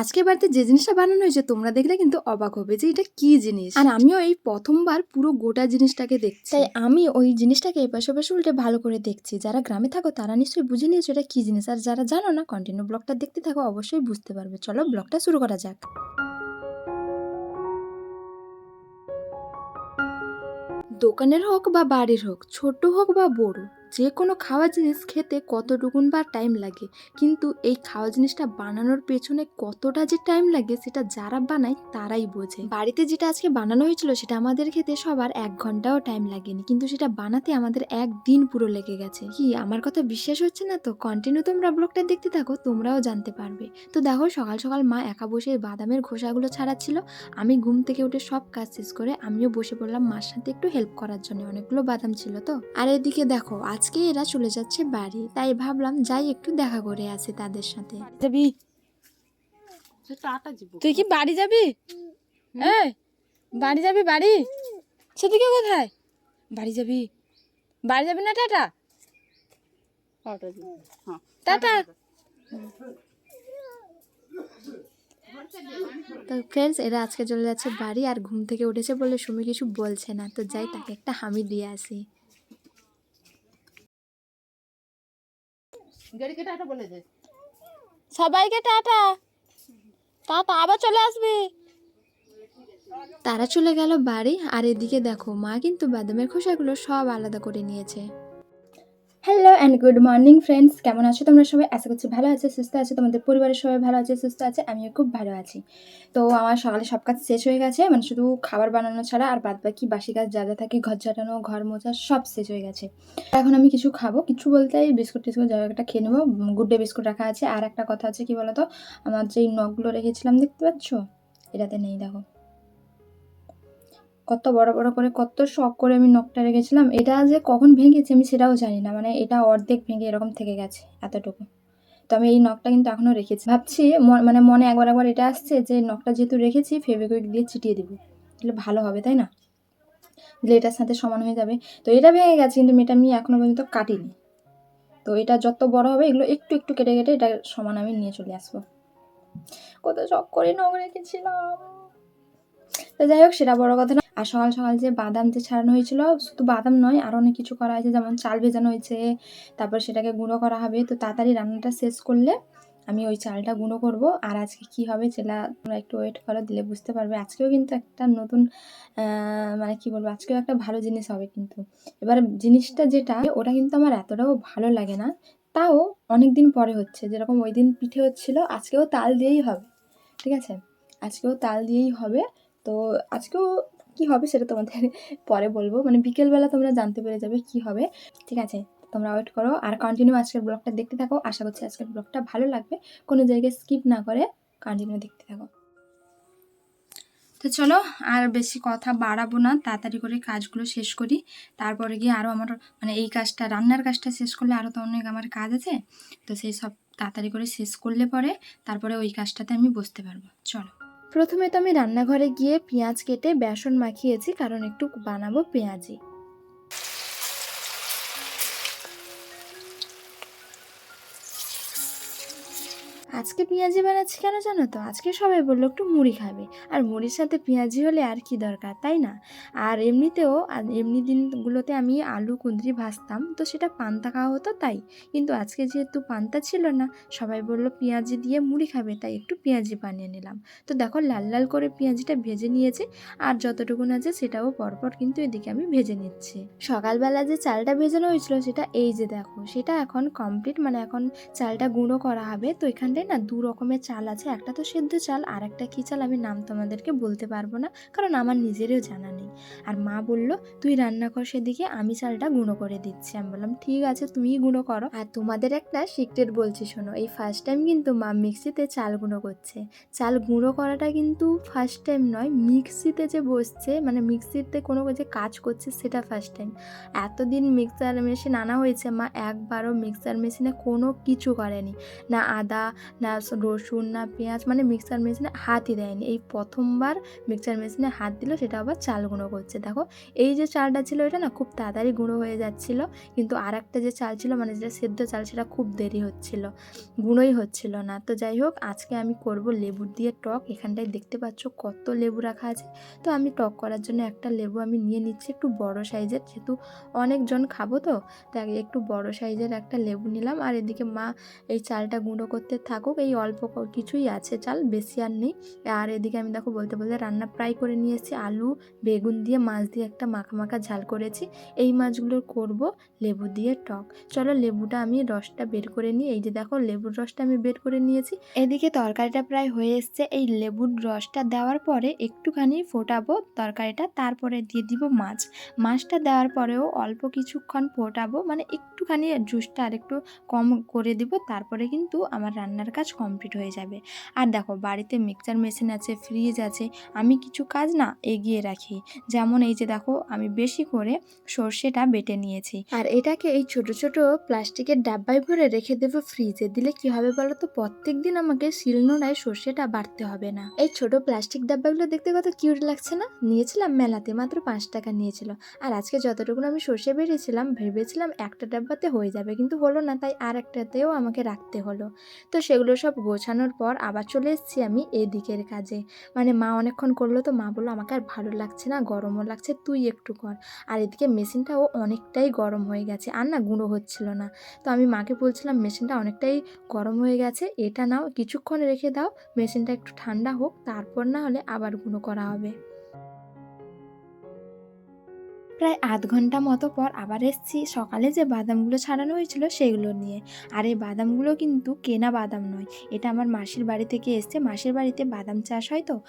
আজকে বাড়িতে যে জিনিসটা বানানো হয়েছে, তোমরা দেখলে কিন্তু অবাক হবে যে এটা কি জিনিস। আর আমিও এই প্রথমবার পুরো গোটা জিনিসটাকে দেখছি। তাই আমি ওই জিনিসটাকে এপাশে ওপাশে উল্টে ভালো করে দেখছি। যারা গ্রামে থাকো, তারা নিশ্চয়ই বুঝে নিয়েছো এটা কি জিনিস। আর যারা জানো না কন্টিনিউ ব্লগটা দেখতে থাকো, অবশ্যই বুঝতে পারবে। চলো ব্লগটা শুরু করা যাক। দোকানের হোক বা বাড়ির হোক ছোট হোক বা বড় যে কোনো খাওয়া জিনিস খেতে কতটুকুন বা টাইম লাগে, কিন্তু এই খাওয়া জিনিসটা বানানোর পেছনে কতটা যে টাইম লাগে সেটা যারা বানায় তারাই বোঝে। বাড়িতে যেটা আজকে বানানো হয়েছিল সেটা আমাদের খেতে সবার এক ঘন্টাও টাইম লাগেনি, কিন্তু সেটা বানাতে আমাদের একদিন পুরো লেগে গেছে। কি, আমার কথা বিশ্বাস হচ্ছে না তো? কন্টিনিউ তোমরা ব্লগটা দেখতে থাকো, তোমরাও জানতে পারবে। তো দেখো, সকাল সকাল মা একা বসে বাদামের খোসাগুলো ছাড়াচ্ছিল। আমি ঘুম থেকে উঠে সব কাজ শেষ করে আমিও বসে পড়লাম মার সাথে একটু হেল্প করার জন্য, অনেকগুলো বাদাম ছিল তো। আর এদিকে দেখো আজকে এরা চলে যাচ্ছে বাড়ি তাই ভাবলাম যাই একটু দেখা করে আসি তাদের সাথে। যাবি? তুই কি বাড়ি যাবি? হ্যাঁ বাড়ি যাবি বাড়ি? সেদিকে কোথায়? বাড়ি যাবি? বাড়ি যাবি না টাটা? হ্যাঁ টাটা। তো ফ্রেন্ডস এরা আজকে চলে যাচ্ছে বাড়ি আর ঘুম থেকে উঠেছে বলে সুমি কিছু বলছে না তো যাই তাকে একটা হামি দিয়ে আসি। গাড়ি টাটা বলে দে। সবাইকে টাটা। টাটা আবার চলে আসবি। তারা চলে গেল বাড়ি আর এদিকে দেখো মা কিন্তু বাদামের খোসাগুলো সব আলাদা করে নিয়েছে। Hello and good morning friends কেমন আছো তোমরা সবাই? আশা করছি ভালো আছে, সুস্থ আছে, তোমাদের পরিবারের সবাই ভালো আছে, সুস্থ আছে, আমিও খুব ভালো আছি। তো আমার সকালে সব কাজ শেষ হয়ে গেছে মানে শুধু খাবার বানানো ছাড়া আর বাদ বাকি বাসি কাজ যা যা থাকে, ঘর ঝাঁটানো ঘর মোছা সব শেষ হয়ে গেছে। এখন আমি কিছু খাব, কিছু বলতে বিস্কুট টিস্কুট যা একটা খেয়ে নেব। গুড ডে বিস্কুট রাখা আছে। আর একটা কথা আছে কি বলতো? আমার যেই নখগুলো রেখেছিলাম, দেখতে পাচ্ছ? এটাতে নেই, দেখো। কত বড় বড় করে, কত শখ করে আমি নখটা রেখেছিলাম। এটা যে কখন ভেঙেছে আমি সেটাও জানি না। মানে এটা অর্ধেক ভেঙে এরকম থেকে গেছে এতটুকু। তো আমি এই নখটা কিন্তু এখনও রেখেছি। ভাবছি মানে মনে একবার একবার এটা আসছে যে নখটা যেহেতু রেখেছি ফেভিকুইক দিয়ে চিটিয়ে দেবো। তাহলে ভালো হবে, তাই না? দিলে এটার সাথে সমান হয়ে যাবে। তো এটা ভেঙে গেছে কিন্তু মেয়েটা আমি এখনও পর্যন্ত কাটিনি। তো এটা যত বড় হবে এগুলো একটু একটু কেটে কেটে এটা সমান আমি নিয়ে চলে আসব। কত শখ করে নখ রেখেছিলাম। তো যাই হোক, সেটা বড় কথা না। আর সকাল সকাল যে বাদাম যে ছাড়ানো হয়েছিল, শুধু বাদাম নয় আরও অনেক কিছু করা হয়েছে, যেমন চাল ভেজানো হয়েছে, তারপর সেটাকে গুঁড়ো করা হবে। তো তাড়াতাড়ি রান্নাটা শেষ করলে আমি ওই চালটা গুঁড়ো করব। আর আজকে কি হবে সেটা তোমরা একটু ওয়েট করো, দিলে বুঝতে পারবে। আজকেও কিন্তু একটা নতুন মানে কি বলব, আজকেও একটা ভালো জিনিস হবে কিন্তু। এবার জিনিসটা যেটা, ওটা কিন্তু আমার এতটাও ভালো লাগে না, তাও অনেক দিন পরে হচ্ছে। যেরকম ওই দিন পিঠে হচ্ছিল, আজকেও তাল দিয়েই হবে, ঠিক আছে? আজকেও তাল দিয়েই হবে। তো আজকেও কি হবে সেটা তোমাদের পরে বলব। মানে বিকেলবেলা তোমরা জানতে পেরে যাবে কি হবে। ঠিক আছে? তোমরা ওয়েট করো। আর কন্টিনিউ আজকের ব্লগটা দেখতে থাকো। আশা করছি আজকের ব্লগটা ভালো লাগবে। কোনো জায়গায় স্কিপ না করে কন্টিনিউ দেখতে থাকো। তো চলো, আর বেশি কথা বাড়াবো না। তাড়াতাড়ি করে কাজগুলো শেষ করি। তারপরে গিয়ে আরও আমার মানে এই কাজটা, রান্নার কাজটা শেষ করলে আরও তো অনেক আমার কাজ আছে। তো সেই সব তাড়াতাড়ি করে শেষ করলে পরে তারপরে ওই কাজটাতে আমি বসতে পারব। চলো। প্রথমে তো আমি রান্নাঘরে গিয়ে পেঁয়াজ কেটে বেসন মাখিয়েছি কারণ একটু বানাবো পেঁয়াজি। আজকে পেঁয়াজি বানাচ্ছি কেন জানো তো? আজকে সবাই বলল একটু মুড়ি খাবে। আর মুড়ির সাথে পেঁয়াজি হলে আর কি দরকার, তাই না? আর এমনিতেও, আর এমনি দিনগুলোতে আমি আলু, কুঁদরি ভাজতাম, তো সেটা পান্তা খাওয়া হতো তাই। কিন্তু আজকে যেহেতু পান্তা ছিল না, সবাই বলল পেঁয়াজি দিয়ে মুড়ি খাবে, তাই একটু পেঁয়াজি বানিয়ে নিলাম। তো দেখো লাল লাল করে পেঁয়াজিটা ভেজে নিয়েছি, আর যতটুকুন আছে সেটাও পরপর কিন্তু এদিকে আমি ভেজে নিচ্ছি। সকালবেলা যে চালটা ভেজানো হয়েছিল, সেটা এই যে দেখো, সেটা এখন কমপ্লিট মানে এখন চালটা গুঁড়ো করা হবে, তো এখানটায় না দু রকমের চাল আছে। একটা তো সেদ্ধ চাল আর একটা কী চাল আমি নাম তোমাদেরকে বলতে পারব না, কারণ আমার নিজেরও জানা আর মা বলল, তুই রান্না কর সেদিকে, আমি চালটা গুঁড়ো করে দিচ্ছি। আমি বললাম, ঠিক আছে, তুমিই গুঁড়ো করো। আর তোমাদের একটা সিক্রেট বলছি, শোনো, এই ফার্স্ট টাইম কিন্তু মা মিক্সিতে চাল গুঁড়ো করছে। চাল গুঁড়ো করাটা কিন্তু ফার্স্ট টাইম নয় মিক্সিতে যে বসছে মানে মিক্সিতে কোনো যে কাজ করছে, সেটা ফার্স্ট টাইম এতদিন মিক্সার মেশিন আনা হয়েছে মা, একবারও মিক্সার মেশিনে কোনো কিছু করেনি। না আদা, না রসুন, না পেঁয়াজ মানে মিক্সার মেশিনে হাতই দেয়নি। এই প্রথমবার মিক্সার মেশিনে হাত দিল, সেটা আবার চাল গুঁড়ো করছে। দেখো, এই যে চালটা ছিল এটা না খুব তাড়াতাড়ি গুঁড়ো হয়ে যাচ্ছিল, কিন্তু আর একটা যে চাল ছিল মানে যেটা সেদ্ধ চাল, সেটা খুব দেরি হচ্ছিল, গুঁড়োই হচ্ছিল না। তো যাই হোক, আজকে আমি করব লেবুর দিয়ে টক। এখানটায় দেখতে পাচ্ছ কত লেবু রাখা আছে। তো আমি টক করার জন্য একটা লেবু আমি নিয়ে নিচ্ছি, একটু বড় সাইজের, যেহেতু অনেকজন খাব তো, তাই একটু বড় সাইজের একটা লেবু নিলাম। আর এদিকে মা এই চালটা গুঁড়ো করতে থাকুক, এই অল্প কিছুই আছে চাল, বেশি আর নেই। আর এদিকে আমি দেখো বলতে বলতে রান্না প্রায় করে নিয়ে এসেছি, আলু, বেগুন দিয়ে, মাছ দিয়ে একটা মাখা মাখা ঝাল করেছি। এই মাছগুলোর করব লেবু দিয়ে টক। চলো লেবুটা আমি রসটা বের করে নিই। এই যে দেখো লেবুর রসটা আমি বের করে নিয়েছি। এদিকে তরকারিটা প্রায় হয়ে এসছে। এই লেবুর রসটা দেওয়ার পরে একটুখানি ফোটাবো তরকারিটা। তারপরে দিয়ে দিব মাছ। মাছটা দেওয়ার পরেও অল্প কিছুক্ষণ ফোটাবো। মানে একটুখানি জুসটা আর একটু কম করে দিব, তারপরে কিন্তু আমার রান্নার কাজ কমপ্লিট হয়ে যাবে। আর দেখো, বাড়িতে মিক্সচার মেশিন আছে ফ্রিজ আছে, আমি কিছু কাজ না এগিয়ে রাখি। যেমন এই যে দেখো, আমি বেশি করে সর্ষেটা বেটে নিয়েছি। আর এটাকে এই ছোট ছোট প্লাস্টিকের ডাব্বায় ভরে রেখে দেবো ফ্রিজে দিলে কি হবে বলো তো? প্রত্যেক দিন আমাকে শিলনোড়ায় সর্ষেটা বাড়তে হবে না। এই ছোট প্লাস্টিক ডাব্বাগুলো দেখতে কত কিউট লাগছে না? নিয়েছিলাম মেলাতে, মাত্র পাঁচ টাকা নিয়েছিল। আর আজকে যতটুকু আমি সর্ষে বেরিয়েছিলাম ভেবেছিলাম একটা ডাব্বাতে হয়ে যাবে। কিন্তু হলো না, তাই আর একটাতেও আমাকে রাখতে হলো। তো সেগুলো সব গোছানোর পর আবার চলে এসেছি আমি এই দিকের কাজে। মানে মা অনেকক্ষণ করল তো মা বলল, আমাকে আর ভালো লাগছে না, গরমও লাগছে, তুই একটু কর। আর এদিকে মেশিনটাও অনেকটাই গরম হয়ে গেছে, আর না গুঁড়ো হচ্ছিল না। তো আমি মাকে বলছিলাম, মেশিনটা অনেকটাই গরম হয়ে গেছে, এটা নাও, কিছুক্ষণ রেখে দাও, মেশিনটা একটু ঠান্ডা হোক, তারপর না হলে আবার গুঁড়ো করা হবে। প্রায় আধ ঘণ্টা মতো পর আবার এসেছি। সকালে যে বাদামগুলো ছাড়ানো হয়েছিল সেগুলো নিয়ে। আর এই বাদামগুলো কিন্তু কেনা বাদাম নয়। এটা আমার মাসির বাড়ি থেকে এসছে। মাসির বাড়িতে বাদাম চাষ হয় তো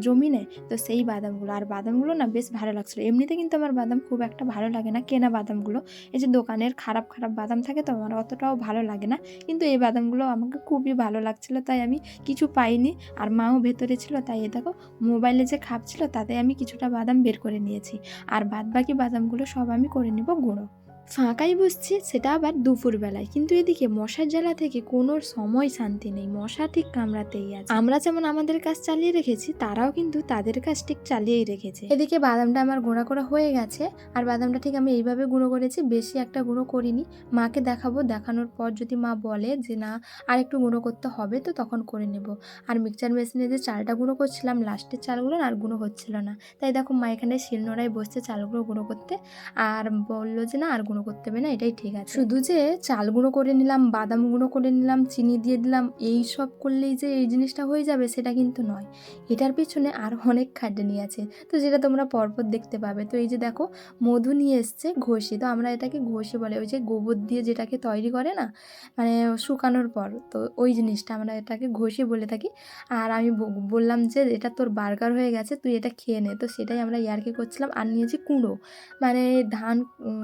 জমিনে। তো সেই বাদামগুলো। আর বাদামগুলো না বেশ ভালো লাগছিল। এমনিতে কিন্তু আমার বাদাম খুব একটা ভালো লাগে না, কেনা বাদামগুলো। এই যে দোকানের খারাপ খারাপ বাদাম থাকে তো, আমার অতটাও ভালো লাগে না। কিন্তু এই বাদামগুলো আমাকে খুবই ভালো লাগছিল, তাই আমি কিছু পাইনি। আর মাও ভেতরে ছিল, তাই এ দেখো, মোবাইলে যে খাপ ছিল, তাতে আমি কিছুটা বাদাম বের করে নিয়েছি। আর বাদ বাকি বাদামগুলো সব আমি করে নেব গুঁড়ো। ফাঁকাই বসছি, সেটা আবার দুপুরবেলায়। কিন্তু এদিকে মশার জ্বালা থেকে কোনো সময় শান্তি নেই। মশা ঠিক কামড়াতেই আছে। আমরা যেমন আমাদের কাজ চালিয়ে রেখেছি, তারাও কিন্তু তাদের কাজ ঠিক চালিয়েই রেখেছে। এদিকে বাদামটা আমার গুঁড়া করা হয়ে গেছে, আর বাদামটা ঠিক আমি এইভাবে গুঁড়ো করেছি, বেশি একটা গুঁড়ো করিনি। মাকে দেখাবো, দেখানোর পর যদি মা বলে যে না, আর একটু গুঁড়ো করতে হবে, তো তখন করে নেব। আর মিক্সচার মেশিনে যে চালটা গুঁড়ো করছিলাম, লাস্টের চালগুলো আর গুঁড়ো হচ্ছিল না। তাই দেখো মা এখানে শিলনোড়ায় বসছে চালগুলো গুঁড়ো করতে, আর বলল যে না, আর গুঁড়ো করতে হবে না? এটাই ঠিক আছে। শুধু যে চাল গুঁড়ো করে নিলাম, বাদাম গুঁড়ো করে নিলাম, চিনি দিয়ে দিলাম, এই সব করলেই যে এই জিনিসটা হয়ে যাবে সেটা কিন্তু নয়। এটার পিছনে আর অনেক খাটনি আছে। তো যেটা তোমরা পরপর দেখতে পাবে। তো এই যে দেখো, মধু নিয়ে এসছে ঘষি। তো আমরা এটাকে ঘষি বলে, ওই যে গোবর দিয়ে যেটাকে তৈরি করে না মানে শুকানোর পর, তো ওই জিনিসটা আমরা এটাকে ঘষি বলে থাকি। আর আমি বললাম যে এটা তোর বার্গার হয়ে গেছে, তুই এটা খেয়ে নে। তো সেটাই আমরা ইয়ার্কি করছিলাম। আর নিয়েছি কুঁড়ো। মানে ধান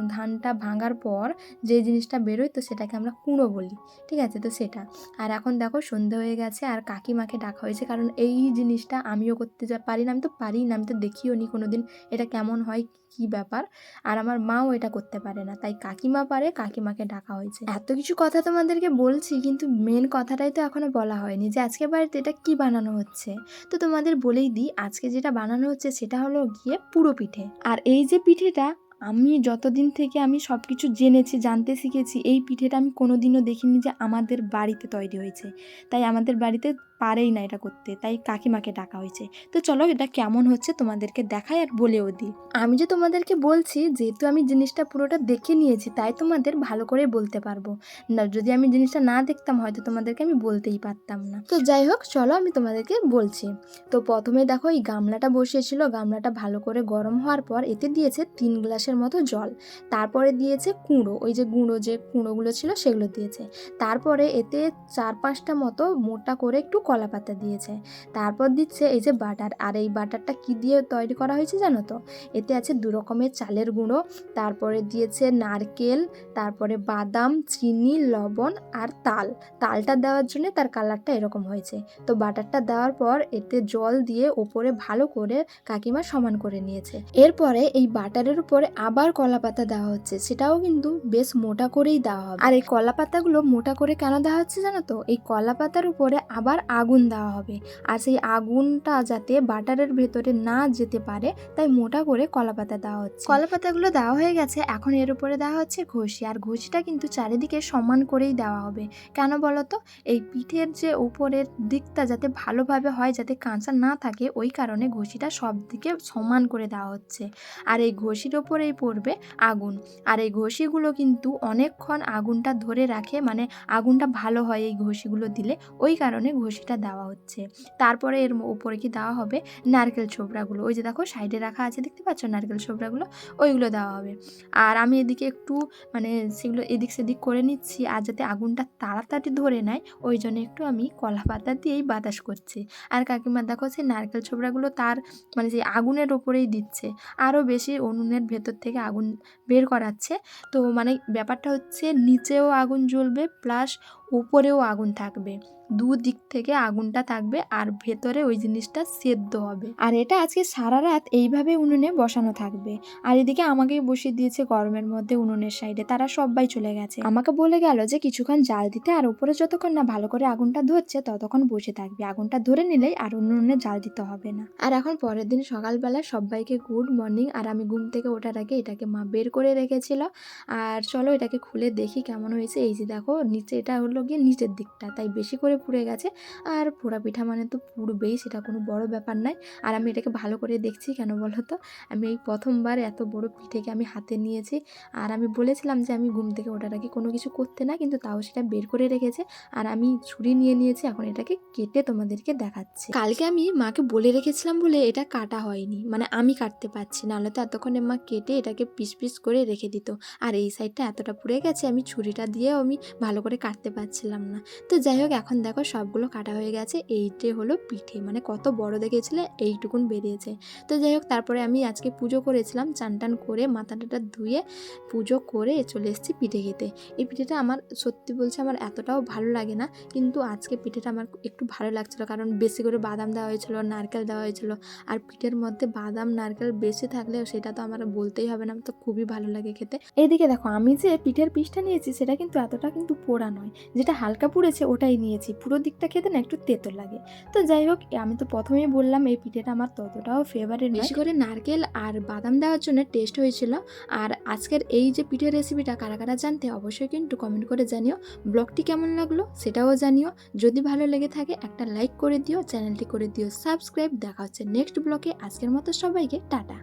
ধানটা ভাঙার পর যে জিনিসটা বেরোয়, তো সেটাকে আমরা কুঁড়ো বলি। ঠিক আছে? তো সেটা। আর এখন দেখো, সন্ধে হয়ে গেছে আর কাকিমাকে ডাকা হয়েছে। কারণ এই জিনিসটা আমিও করতে যা, পারি না। আমি তো পারি না। আমি তো দেখিও নি কোনো দিন এটা কেমন হয়, কি ব্যাপার। আর আমার মাও এটা করতে পারে না। তাই কাকিমা পারে, কাকিমাকে ডাকা হয়েছে। এত কিছু কথা তোমাদেরকে বলছি, কিন্তু মেন কথাটাই তো এখনও বলা হয়নি যে আজকে বাড়িতে এটা কি বানানো হচ্ছে। তো তোমাদের বলেই দিই, আজকে যেটা বানানো হচ্ছে সেটা হলো গিয়ে পুরো পিঠে। আর এই যে পিঠেটা আমি যতদিন থেকে আমি সব কিছু জেনেছি, জানতে শিখেছি, এই পিঠেটা আমি কোনোদিনও দেখিনি যে আমাদের বাড়িতে তৈরি হয়েছে। তাই আমাদের বাড়িতে পারেই না এটা করতে, তাই কাকিমাকে ডাকা হয়েছে। তো চলো এটা কেমন হচ্ছে তোমাদেরকে দেখাই আর বলেও দিই। আমি যে তোমাদেরকে বলছি, যেহেতু আমি জিনিসটা পুরোটা দেখে নিয়েছি, তাই তোমাদের ভালো করে বলতে পারব। না, যদি আমি জিনিসটা না দেখতাম, হয়তো তোমাদেরকে আমি বলতেই পারতাম না। তো যাই হোক, চলো আমি তোমাদেরকে বলছি। তো প্রথমে দেখো, এই গামলাটা বসিয়েছিল। গামলাটা ভালো করে গরম হওয়ার পর এতে দিয়েছে তিন গ্লাসের মতো জল। তারপরে দিয়েছে কুঁড়ো। ওই যে গুঁড়ো, যে কুঁড়োগুলো ছিল, সেগুলো দিয়েছে। তারপরে এতে চার পাঁচটা মতো মোটা করে একটু কলা পাতা দিয়েছে। তারপর দিচ্ছে এই যে বাটার। আর এই বাটারটা কি দিয়ে তৈরি করা হয়েছে জানো তো? এতে আছে দু রকমের চালের গুঁড়ো, তারপরে দিয়েছে নারকেল, তারপরে বাদাম, চিনি, লবণ আর তাল। তালটা দেওয়ার জন্য তার কালারটা এরকম হয়েছে। তো বাটারটা দেওয়ার পর এতে জল দিয়ে ওপরে ভালো করে কাকিমা সমান করে নিয়েছে। এরপরে এই বাটারের উপরে আবার কলা পাতা দেওয়া হচ্ছে। সেটাও কিন্তু বেশ মোটা করেই দেওয়া হবে। আর এই কলা পাতাগুলো মোটা করে কেন দেওয়া হচ্ছে জানো তো? এই কলা পাতার উপরে আবার আগুন দেওয়া হবে। আর সেই আগুনটা যাতে বাটারের ভেতরে না যেতে পারে, তাই মোটা করে কলা পাতা দেওয়া হচ্ছে। কলা পাতাগুলো দেওয়া হয়ে গেছে, এখন এর উপরে দেওয়া হচ্ছে ঘষি। আর ঘষিটা কিন্তু চারিদিকে সমান করেই দেওয়া হবে। কেন বলো তো? এই পিঠের যে উপরের দিকটা যাতে ভালোভাবে হয়, যাতে কাঁচা না থাকে, ওই কারণে ঘষিটা সব দিকে সমান করে দেওয়া হচ্ছে। আর এই ঘষির ওপরেই পড়বে আগুন। আর এই ঘষিগুলো কিন্তু অনেকক্ষণ আগুনটা ধরে রাখে মানে আগুনটা ভালো হয় এই ঘষিগুলো দিলে, ওই কারণে ঘষিটা দেওয়া হচ্ছে। তারপরে এর উপরে কি দেওয়া হবে? নারকেল ছোবড়াগুলো। ওই যে দেখো, সাইডে রাখা আছে, দেখতে পাচ্ছ? নারকেল ছোবড়াগুলো, ওইগুলো দেওয়া হবে। আর আমি এদিকে একটু মানে সেগুলো এদিক সেদিক করে নিচ্ছি, আর যাতে আগুনটা তাড়াতাড়ি ধরে নেয়, ওই জন্য একটু আমি কলা পাতা দিয়েই বাতাস করছি। আর কাকিমা, দেখো, সেই নারকেল ছোবড়াগুলো তার মানে সেই আগুনের ওপরেই দিচ্ছে। আরও বেশি উনুনের ভেতর থেকে আগুন বের করাচ্ছে। তো মানে ব্যাপারটা হচ্ছে, নিচেও আগুন জ্বলবে, প্লাস উপরেও আগুন থাকবে দু দিক থেকে আগুনটা থাকবে আর ভেতরে ওই জিনিসটা সেদ্ধ হবে। আর এটা আজকে সারা রাত এইভাবে উনুনে বসানো থাকবে। আর এদিকে আমাকেই বসিয়ে দিয়েছে গরমের মধ্যে উনুনের সাইডে, তারা সবাই চলে গেছে। আমাকে বলে গেল যে কিছুক্ষণ জাল দিতে আর উপরে যতক্ষণ না ভালো করে আগুনটা ধরছে ততক্ষণ বসে থাকবে। আগুনটা ধরে নিলেই আর উনুনে জাল দিতে হবে না। আর এখন পরের দিন সকালবেলা সবাইকে গুড মর্নিং আর আমি ঘুম থেকে ওঠার আগে এটাকে মা বের করে রেখেছিল। আর চলো এটাকে খুলে দেখি কেমন হয়েছে। এই যে দেখো, নিচে এটা হলো গিয়ে নিচের দিকটা, তাই বেশি করে পুড়ে গেছে। আর পোড়া পিঠা মানে তো পুড়বেই, সেটা কোনো বড় ব্যাপার নয়। আর আমি এটাকে ভালো করে দেখছি কেন বলো তো? আমি এই প্রথমবার এত বড় পিঠেকে আমি হাতে নিয়েছি। আর আমি বলেছিলাম যে আমি ঘুম থেকে ওঠার আগে কোনো কিছু করতে না, কিন্তু তাও সেটা বের করে রেখেছে। আর আমি ছুরি নিয়ে নিয়েছি, এখন এটাকে কেটে তোমাদেরকে দেখাচ্ছি। কালকে আমি মাকে বলে রেখেছিলাম বলে এটা কাটা হয়নি মানে আমি কাটতে পারছি না। নাহলে তো এতক্ষণে মা কেটে এটাকে পিস পিস করে রেখে দিত। আর এই সাইডটা এতটা পুড়ে গেছে, আমি ছুরিটা দিয়েও আমি ভালো করে কাটতে পারছিলাম না। তো যাই হোক, এখন দেখো সবগুলো কাটা হয়ে গেছে। এইটাই হলো পিঠে মানে কত বড় দেখেছিলে, এইটুকুন বেরিয়েছে। তো যাই হোক, তারপরে আমি আজকে পুজো করেছিলাম, চান টান করে মাথা টাটা ধুয়ে পুজো করে চলে এসেছি পিঠে খেতে। এই পিঠেটা আমার সত্যি বলছে আমার এতটাও ভালো লাগে না, কিন্তু আজকে পিঠেটা আমার একটু ভালো লাগছিল, কারণ বেশি করে বাদাম দেওয়া হয়েছিল, নারকেল দেওয়া হয়েছিল। আর পিঠের মধ্যে বাদাম, নারকেল বেশি থাকলেও সেটা তো আমার বলতেই হবে না, তো খুবই ভালো লাগে খেতে। এদিকে দেখো, আমি যে পিঠের পিসটা নিয়েছি, সেটা কিন্তু এতটা কিন্তু পোড়া নয়। যেটা হালকা পুড়েছে ওটাই নিয়েছি। পুরো দিকটা খেতে না একটু তেতো লাগে। তো যাই হোক আমি তো প্রথমেই বললাম এই পিঠেটা আমার ততটাও ফেভারিট বেশি করে নারকেল আর বাদাম দেওয়ার জন্য টেস্ট হয়েছিল। আর আজকের এই যে পিঠের রেসিপিটা কারা কারা জানতে অবশ্যই কিন্তু কমেন্ট করে জানিও। ব্লগটি কেমন লাগল সেটাও জানিও। যদি ভালো লেগে থাকে একটা লাইক করে দিও, চ্যানেলটি করে দিও। সাবস্ক্রাইব দেখা হচ্ছে নেক্সট ব্লগে। আজকের মতো সবাইকে টাটা।